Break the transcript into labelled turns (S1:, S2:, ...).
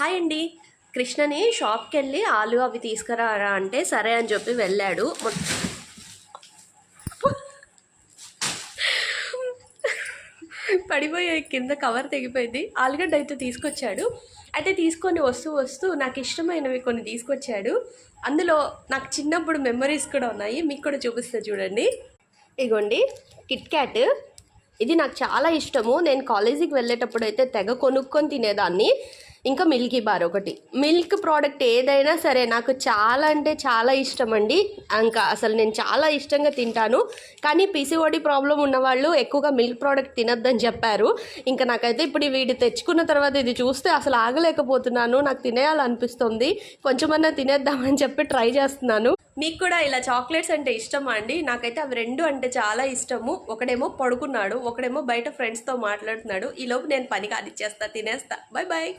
S1: Hi అండి. కృష్ణని షాప్కి వెళ్ళి ఆలు అవి తీసుకురారా అంటే సరే అని చెప్పి వెళ్ళాడు. పడిపోయే కింద కవర్ తెగిపోయింది. ఆలుగడ్డ అయితే తీసుకొచ్చాడు. అయితే తీసుకొని వస్తూ వస్తూ నాకు ఇష్టమైనవి కొన్ని తీసుకొచ్చాడు. అందులో నాకు చిన్నప్పుడు మెమరీస్ కూడా ఉన్నాయి. మీకు కూడా చూపిస్తా చూడండి. ఇగోండి కిట్ క్యాట్ ఇది నాకు చాలా ఇష్టము. నేను కాలేజీకి వెళ్ళేటప్పుడు అయితే తెగ కొనుక్కొని తినేదాన్ని. ఇంకా మిల్కీ బార్ ఒకటి. మిల్క్ ప్రోడక్ట్ ఏదైనా సరే నాకు చాలా అంటే చాలా ఇష్టం అండి ఇంకా అసలు నేను చాలా ఇష్టంగా తింటాను. కానీ పీసీఓడి ప్రాబ్లం ఉన్నవాళ్ళు ఎక్కువగా మిల్క్ ప్రోడక్ట్ తినొద్దని చెప్పారు. ఇంకా నాకైతే ఇప్పుడు వీడి తెచ్చుకున్న తర్వాత ఇది చూస్తే అసలు ఆగలేకపోతున్నాను. నాకు తినేయాలనిపిస్తుంది. కొంచెమన్నా తినేద్దామని చెప్పి ట్రై చేస్తున్నాను. మీకు కూడా ఇలా చాక్లెట్స్ అంటే ఇష్టమా అండి? నాకైతే అవి రెండు అంటే చాలా ఇష్టము. ఒకడేమో పడుకున్నాడు ఒకడేమో బయట ఫ్రెండ్స్తో మాట్లాడుతున్నాడు. ఈలోపు నేను పని కానిచ్చేస్తా తినేస్తా. Bye bye